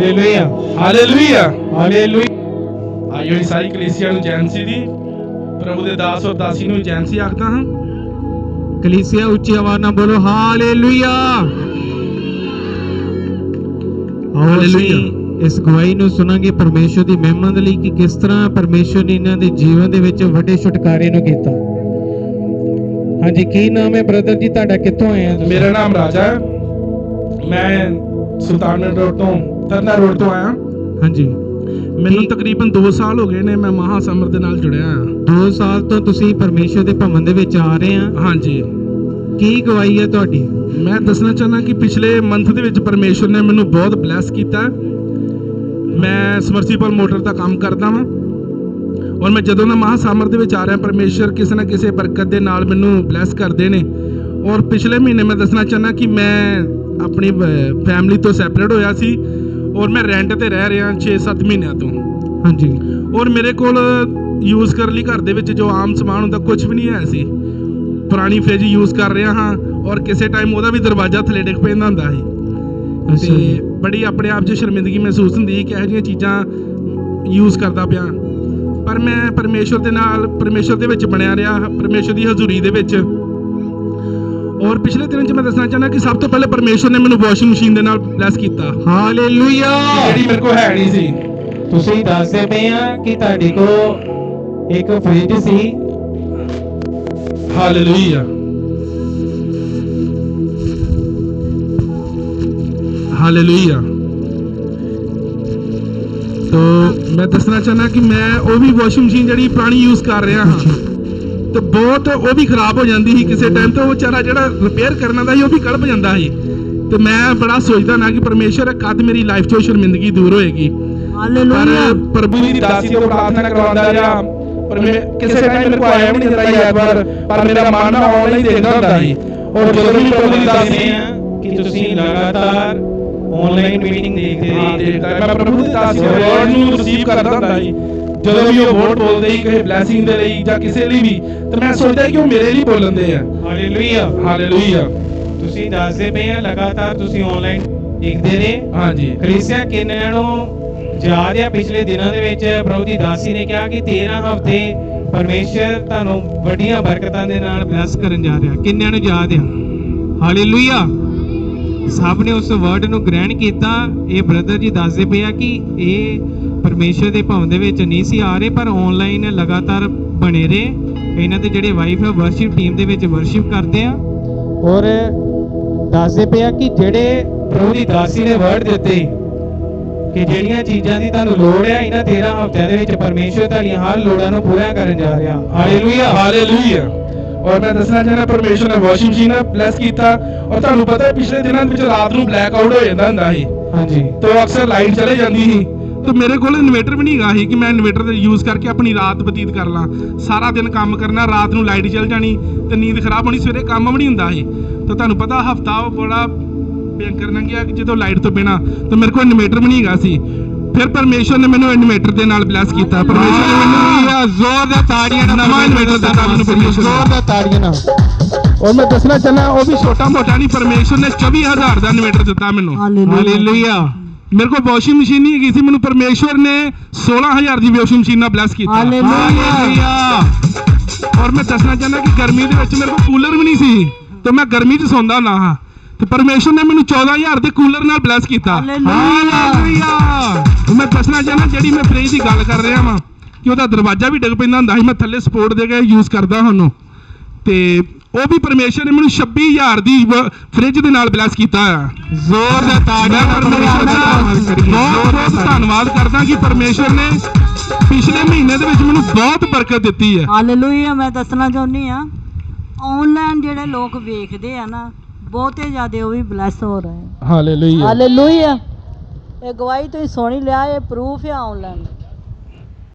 Hallelujah hallelujah hallelujah ਆਇਓ ਸਾਰੀ ਕਲੀਸਿਆ ਨੂੰ ਜੈਨਸੀ ਦੀ ਪ੍ਰਭੂ ਦੇ ਦਾਸ ਔਰ ਦਾਸੀ ਨੂੰ ਜੈਨਸੀ ਆਖਦਾ ਹਾਂ। ਕਲੀਸਿਆ ਉੱਚੀ ਆਵਾਜ਼ ਨਾਲ ਬੋਲੋ ਹਾਲੇਲੂਇਆ ਅਸੀਂ ਇਸ ਗਵਾਹੀ ਨੂੰ ਸੁਣਾਂਗੇ ਪਰਮੇਸ਼ਰ ਦੀ ਮਹਿਮਾ ਦੇ ਲਈ ਕਿ ਕਿਸ ਤਰ੍ਹਾਂ ਪਰਮੇਸ਼ਰ ਨੇ ਇਹਨਾਂ ਦੇ ਜੀਵਨ ਦੇ ਵਿੱਚ ਵੱਡੇ ਛੁਟਕਾਰੇ ਨੂੰ ਕੀਤਾ। ਹਾਂਜੀ ਕੀ ਨਾਮ ਹੈ ਬ੍ਰਦਰ ਜੀ? ਤੁਹਾਡਾ ਕਿੱਥੋਂ ਆਏ ਆ? ਮੇਰਾ ਨਾਮ ਰਾਜਾ ਹੈ। ਮੈਂ ਸੁਲਤਾਨਪੁਰ ਤੋਂ ਤਰਨਾ ਰੋਡ ਤੋਂ ਆਇਆ? ਹਾਂਜੀ। ਮੈਨੂੰ ਤਕਰੀਬਨ 2 ਸਾਲ ਹੋ ਗਏ ਨੇ ਮੈਂ ਮਹਾ ਸਮਰ ਦੇ ਨਾਲ ਜੁੜਿਆ ਹਾਂ। 2 ਸਾਲ ਤੋਂ ਤੁਸੀਂ ਪਰਮੇਸ਼ਰ ਦੇ ਭਵਨ ਦੇ ਵਿੱਚ ਆ ਰਹੇ ਆ ਹਾਂਜੀ। ਕੀ ਗਵਾਹੀ ਹੈ ਤੁਹਾਡੀ? ਮੈਂ ਦੱਸਣਾ ਚਾਹੁੰਦਾ ਕਿ ਪਿਛਲੇ ਮੰਥ ਦੇ ਵਿੱਚ ਪਰਮੇਸ਼ਵਰ ਨੇ ਮੈਨੂੰ ਬਹੁਤ ਬਲੈਸ ਕੀਤਾ। ਮੈਂ ਸਮਰਸੀਬਲ ਮੋਟਰ ਦਾ ਕੰਮ ਕਰਦਾ ਹਾਂ ਔਰ ਮੈਂ ਜਦੋਂ ਦਾ ਮਹਾ ਸਾਮਰ ਦੇ ਵਿੱਚ ਆ ਰਿਹਾ ਪਰਮੇਸ਼ਵਰ ਕਿਸੇ ਨਾ ਕਿਸੇ ਬਰਕਤ ਦੇ ਨਾਲ ਮੈਨੂੰ ਬਲੈਸ ਕਰਦੇ ਨੇ। ਔਰ ਪਿਛਲੇ ਮਹੀਨੇ ਮੈਂ ਦੱਸਣਾ ਚਾਹੁੰਦਾ ਕਿ ਮੈਂ ਆਪਣੀ ਫੈਮਿਲੀ ਤੋਂ ਸੈਪਰੇਟ ਹੋਇਆ ਸੀ। ਔਰ ਮੈਂ ਰੈਂਟ ਤੇ ਰਹਿ ਰਿਹਾ 6-7 ਮਹੀਨਿਆਂ ਤੋਂ। ਹਾਂਜੀ। ਔਰ ਮੇਰੇ ਕੋਲ ਯੂਜ਼ ਕਰਨ ਲਈ ਘਰ ਦੇ ਵਿੱਚ ਜੋ ਆਮ ਸਮਾਨ ਹੁੰਦਾ ਕੁਝ ਵੀ ਨਹੀਂ ਹੈ ਸੀ। ਪੁਰਾਣੀ ਫ੍ਰਿਜ ਯੂਜ਼ ਕਰ ਰਿਹਾ ਹਾਂ ਔਰ ਕਿਸੇ ਟਾਈਮ ਉਹਦਾ ਵੀ ਦਰਵਾਜ਼ਾ ਥੱਲੇ ਡਿੱਗ ਪੈਂਦਾ ਹੁੰਦਾ ਸੀ। ਤੇ। ਬੜੀ ਆਪਣੇ ਆਪ 'ਚ ਸ਼ਰਮਿੰਦਗੀ ਮਹਿਸੂਸ ਹੁੰਦੀ ਕਿ ਇਹੋ ਜਿਹੀਆਂ ਚੀਜ਼ਾਂ ਯੂਜ਼ ਕਰਦਾ ਪਿਆ। ਪਰ ਮੈਂ ਪਰਮੇਸ਼ਵਰ ਦੇ ਨਾਲ ਪਰਮੇਸ਼ਵਰ ਦੇ ਵਿੱਚ ਬਣਿਆ ਰਿਹਾ ਪਰਮੇਸ਼ਵਰ ਦੀ ਹਜ਼ੂਰੀ ਦੇ ਵਿੱਚ। ਔਰ ਪਿਛਲੇ ਦਿਨਾਂ 'ਚ ਮੈਂ ਦੱਸਣਾ ਚਾਹੁੰਦਾ ਕਿ ਸਭ ਤੋਂ ਪਹਿਲੇ ਪਰਮੇਸ਼ਵਰ ਨੇ ਮੈਨੂੰ ਵਾਸ਼ਿੰਗ ਮਸ਼ੀਨ ਦੇ ਨਾਲ ਬਲੈਸ ਕੀਤਾ। ਹਾਲੇਲੂਇਆ ਜਿਹੜੀ ਮੇਰੇ ਕੋਲ ਹੈ ਨਹੀਂ ਸੀ। ਤੁਸੀਂ ਦੱਸਦੇ ਪਏ ਆ ਕਿ ਤੁਹਾਡੇ ਕੋਲ ਇੱਕ ਫ੍ਰਿਜ ਸੀ। ਹਾਲੇਲੂਇਆ ਹਾਲੇਲੂਇਆ ਤੋ ਮੈਂ ਦੱਸਣਾ ਚਾਹਨਾ ਕਿ ਮੈਂ ਉਹ ਵੀ ਵਾਸ਼ਿੰਗ ਮਸ਼ੀਨ ਜਿਹੜੀ ਪੁਰਾਣੀ ਯੂਜ਼ ਕਰ ਰਿਹਾ ਹਾਂ। ਤੇ ਬਹੁਤ ਉਹ ਵੀ ਖਰਾਬ ਹੋ ਜਾਂਦੀ ਸੀ ਕਿਸੇ ਟਾਈਮ ਤੇ ਉਹ ਵਿਚਾਰਾ ਜਿਹੜਾ ਰਿਪੇਅਰ ਕਰਨ ਦਾ ਸੀ ਉਹ ਵੀ ਕੜਪ ਜਾਂਦਾ ਸੀ। ਤੇ ਮੈਂ ਬੜਾ ਸੋਚਦਾ ਨਾ ਕਿ ਪਰਮੇਸ਼ਰ ਕਦ ਮੇਰੀ ਲਾਈਫ ਤੋਂ ਸ਼ਰਮਿੰਦਗੀ ਦੂਰ ਹੋਏਗੀ। ਪਰ ਪ੍ਰਭੂ ਦੀ ਦਾਸੀ ਤੋਂ ਪ੍ਰਾਰਥਨਾ ਕਰਵਾਉਂਦਾ ਰਿਹਾ ਪਰ ਮੈਂ ਕਿਸੇ ਟਾਈਮ ਮੇਰੇ ਕੋ ਆਇਆ ਵੀ ਨਹੀਂ ਦਿੱਤਾ ਇਹ ਐਤਵਾਰ ਪਰ ਮੇਰਾ ਮਨ ਆਨਲਾਈਨ ਦੇਖਦਾ ਹੁੰਦਾ ਸੀ। ਔਰ ਜਦੋਂ ਵੀ ਪ੍ਰਭੂ ਦੀ ਦਾਸੀ ਕਿ ਤੁਸੀਂ ਲਗਾਤਾਰ ਆਨਲਾਈਨ ਮੀਟਿੰਗ ਦੇਖਦੇ ਰਹੇ ਮੈਂ ਪ੍ਰਭੂ ਦੀ ਦਾਸੀ ਵਰਡ ਨੂੰ ਰਿਸੀਵ ਕਰਦਾ ਹੁੰਦਾ ਸੀ। ਜਦੋਂ ਵੀ ਉਹ ਵਰਡ ਬੋਲਦੇ ਸੀ ਕਿਸੇ ਬਲੇਸਿੰਗ ਦੇ ਲਈ ਜਾਂ ਕਿਸੇ ਲਈ ਵੀ ਤੇ ਮੈਂ ਸੋਚਦਾ ਕਿ ਉਹ ਮੇਰੇ ਲਈ ਬੋਲਣਦੇ ਆ। ਹਾਲੇਲੂਇਆ ਹਾਲੇਲੂਇਆ ਤੁਸੀਂ ਦੱਸਦੇ ਪਏ ਆ ਲਗਾਤਾਰ ਤੁਸੀਂ ਆਨਲਾਈਨ ਦੇਖਦੇ ਰਹੇ। ਹਾਂਜੀ। ਕਲੀਸਿਆ ਕਿੰਨਿਆਂ ਨੂੰ ਯਾਦ ਆ ਪਿਛਲੇ ਦਿਨਾਂ ਦੇ ਵਿੱਚ ਪ੍ਰਭੂ ਦੀ ਦਾਸੀ ਨੇ ਕਿਹਾ ਕਿ 13 ਹਫ਼ਤੇ ਪਰਮੇਸ਼ਰ ਤੁਹਾਨੂੰ ਵੱਡੀਆਂ ਬਰਕਤਾਂ ਦੇ ਨਾਲ ਬਲੈਸ ਕਰਨ ਜਾ ਰਿਹਾ। ਕਿੰਨਿਆਂ ਨੂੰ ਯਾਦ ਆ? ਹਾਲੇਲੂਇਆ ਸਭ ਨੇ ਉਸ ਵਰਡ ਨੂੰ ਗ੍ਰਹਿਣ ਕੀਤਾ। ਇਹ ਬ੍ਰਦਰ ਜੀ ਦੱਸਦੇ ਪਏ ਆ ਕਿ ਇਹ ਪਰਮੇਸ਼ਰ ਦੇ ਭਵਨ ਦੇ ਵਿੱਚ ਨਹੀਂ ਸੀ ਆ ਰਹੇ ਪਰ ਆਨਲਾਈਨ ਲਗਾਤਾਰ ਬਣੇ ਰਹੇ। ਇਹਨਾਂ ਦੇ ਜਿਹੜੇ ਵਾਈਫ ਹੈ ਵਰਸ਼ਿਪ ਟੀਮ ਦੇ ਵਿੱਚ ਵਰਸ਼ਿਪ ਕਰਦੇ ਆ। ਔਰ ਦੱਸਦੇ ਪਏ ਆ ਕਿ ਜਿਹੜੇ ਪ੍ਰਭੂ ਦੀ ਦਾਸੀ ਨੇ ਵਰਡ ਦਿੱਤੇ ਕਿ ਜਿਹੜੀਆਂ ਚੀਜ਼ਾਂ ਦੀ ਤੁਹਾਨੂੰ ਲੋੜ ਹੈ ਇਹਨਾਂ 13 ਹਫ਼ਤਿਆਂ ਦੇ ਵਿੱਚ ਪਰਮੇਸ਼ਰ ਤੁਹਾਡੀਆਂ ਹਰ ਲੋੜਾਂ ਨੂੰ ਪੂਰਾ ਕਰਨ ਜਾ ਰਿਹਾ। ਹਾਲੇਲੂਇਆ ਹਾਲੇਲੂਇਆ ਔਰ ਮੈਂ ਦੱਸਣਾ ਚਾਹੁੰਦਾ ਪਰਮੇਸ਼ਰ ਨੇ ਵਾਸ਼ਿੰਗ ਮਸ਼ੀਨ ਨਾਲ ਬਲੈਸ ਕੀਤਾ। ਔਰ ਤੁਹਾਨੂੰ ਪਤਾ ਹੈ ਪਿਛਲੇ ਦਿਨਾਂ ਵਿੱਚ ਰਾਤ ਨੂੰ ਬਲੈਕ ਆਊਟ ਹੋ ਜਾਂਦਾ ਹੁੰਦਾ ਸੀ। ਹਾਂਜੀ। ਤੇ ਅਕਸਰ ਲਾਈਟ ਚਲੇ ਜਾਂਦੀ ਸੀ। ਤੇ ਮੇਰੇ ਕੋਲ ਇਨਵੇਟਰ ਵੀ ਨਹੀਂ ਹੈਗਾ ਸੀ ਕਿ ਮੈਂ ਇਨਵੇਟਰ ਦਾ ਯੂਜ਼ ਕਰਕੇ ਆਪਣੀ ਰਾਤ ਬਤੀਤ ਕਰ ਲਾਂ। ਸਾਰਾ ਦਿਨ ਕੰਮ ਕਰਨਾ ਰਾਤ ਨੂੰ ਲਾਈਟ ਚਲ ਜਾਣੀ ਤੇ ਨੀਂਦ ਖਰਾਬ ਹੋਣੀ ਸਵੇਰੇ ਕੰਮ ਵੀ ਨਹੀਂ ਹੁੰਦਾ ਸੀ। ਤੇ ਤੁਹਾਨੂੰ ਪਤਾ ਹਫਤਾ ਉਹ ਬੜਾ ਭਿਅੰਕਰ ਲੰਘਿਆ ਕਿ ਜਦੋਂ ਲਾਈਟ ਤੋਂ ਬਿਨਾ ਤੇ ਮੇਰੇ ਕੋਲ ਇਨਵੇਟਰ ਵੀ ਨਹੀਂ ਹੈਗਾ ਸੀ। ਫਿਰ ਪਰਮੇਸ਼ਰ ਨੇ ਮੈਨੂੰ ਇਨਵੇਟਰ ਦੇ ਨਾਲ ਬਲੈਸ ਕੀਤਾ। ਪਰਮੇਸ਼ਰ ਨੇ ਮੈਨੂੰ ਜ਼ੋਰਦਾਰ ਤਾੜੀਆਂ ਨਾਲ ਨਵਾਂ ਇਨਵੇਟਰ ਦਿੱਤਾ ਮੈਨੂੰ ਪਰਮੇਸ਼ਰ ਨੇ ਜ਼ੋਰਦਾਰ ਤਾੜੀਆਂ ਨਾਲ ਔਰ ਮੈਂ ਦੱਸਣਾ ਚਾਹੁੰਦਾ ਉਹ ਵੀ ਛੋਟਾ ਮੋਟਾ ਨਹੀਂ ਪਰਮੇਸ਼ਰ ਨੇ 24000 ਦਾ ਇਨਵੇਟਰ ਦਿੱਤਾ ਮੈਨੂੰ। ਹਾਲੇਲੂਇਆ ਮੇਰੇ ਕੋਲ ਵਾਸ਼ਿੰਗ ਮਸ਼ੀਨ ਨਹੀਂ ਹੈਗੀ ਸੀ ਮੈਨੂੰ ਪਰਮੇਸ਼ਵਰ ਨੇ 16000 ਦੀ ਵਾਸ਼ਿੰਗ ਮਸ਼ੀਨ ਨਾਲ ਬਲੈਸ ਕੀਤਾ। ਹਾਲੇਲੂਇਆ। ਔਰ ਮੈਂ ਦੱਸਣਾ ਚਾਹੁੰਦਾ ਕਿ ਗਰਮੀ ਦੇ ਵਿੱਚ ਮੇਰੇ ਕੋਲ ਕੂਲਰ ਵੀ ਨਹੀਂ ਸੀ ਤੇ ਮੈਂ ਗਰਮੀ 'ਚ ਸੌਂਦਾ ਹੁੰਦਾ ਹਾਂ। ਤੇ ਪਰਮੇਸ਼ਵਰ ਨੇ ਮੈਨੂੰ 14000 ਦੇ ਕੂਲਰ ਨਾਲ ਬਲੈਸ ਕੀਤਾ। ਹਾਲੇਲੂਇਆ ਮੈਂ ਦੱਸਣਾ ਚਾਹੁੰਦਾ ਜਿਹੜੀ ਮੈਂ ਫ੍ਰਿਜ ਦੀ ਗੱਲ ਕਰ ਰਿਹਾ ਵਾਂ ਕਿ ਉਹਦਾ ਦਰਵਾਜ਼ਾ ਵੀ ਡਿੱਗ ਪੈਂਦਾ ਹੁੰਦਾ ਸੀ ਮੈਂ ਥੱਲੇ ਸਪੋਰਟ ਦੇ ਕੇ ਯੂਜ਼ ਕਰਦਾ ਉਹਨੂੰ। ਤੇ ਉਹ ਵੀ ਪਰਮੇਸ਼ਰ ਨੇ ਮੈਨੂੰ 26000 ਦੀ ਫ੍ਰਿਜ ਦੇ ਨਾਲ ਬਲੈਸ ਕੀਤਾ ਆ ਜ਼ੋਰਦਾਰ ਤਾੜੀਆਂ ਮੈਂ ਨਾਲ ਪਰਮੇਸ਼ਰ ਦਾ ਬਹੁਤ ਬਹੁਤ ਧੰਨਵਾਦ ਕਰਦਾ ਕਿ ਪਰਮੇਸ਼ਰ ਨੇ ਪਿਛਲੇ ਮਹੀਨੇ ਦੇ ਵਿੱਚ ਮੈਨੂੰ ਬਹੁਤ ਬਰਕਤ ਦਿੱਤੀ ਹੈ। ਹਾਲੇਲੂਇਆ ਮੈਂ ਦੱਸਣਾ ਚਾਹੁੰਦੀ ਆ ਆਨਲਾਈਨ ਜਿਹੜੇ ਲੋਕ ਵੇਖਦੇ ਆ ਨਾ ਬਹੁਤੇ ਜ਼ਿਆਦਾ ਉਹ ਵੀ ਬਲੈਸ ਹੋ ਰਹੇ ਹਾਲੇਲੂਇਆ ਹਾਲੇਲੂਇਆ ਇਹ ਗਵਾਹੀ ਤੁਸੀਂ ਸੁਣੀ ਲਿਆ ਇਹ ਪ੍ਰੂਫ ਹੈ ਆਨਲਾਈਨ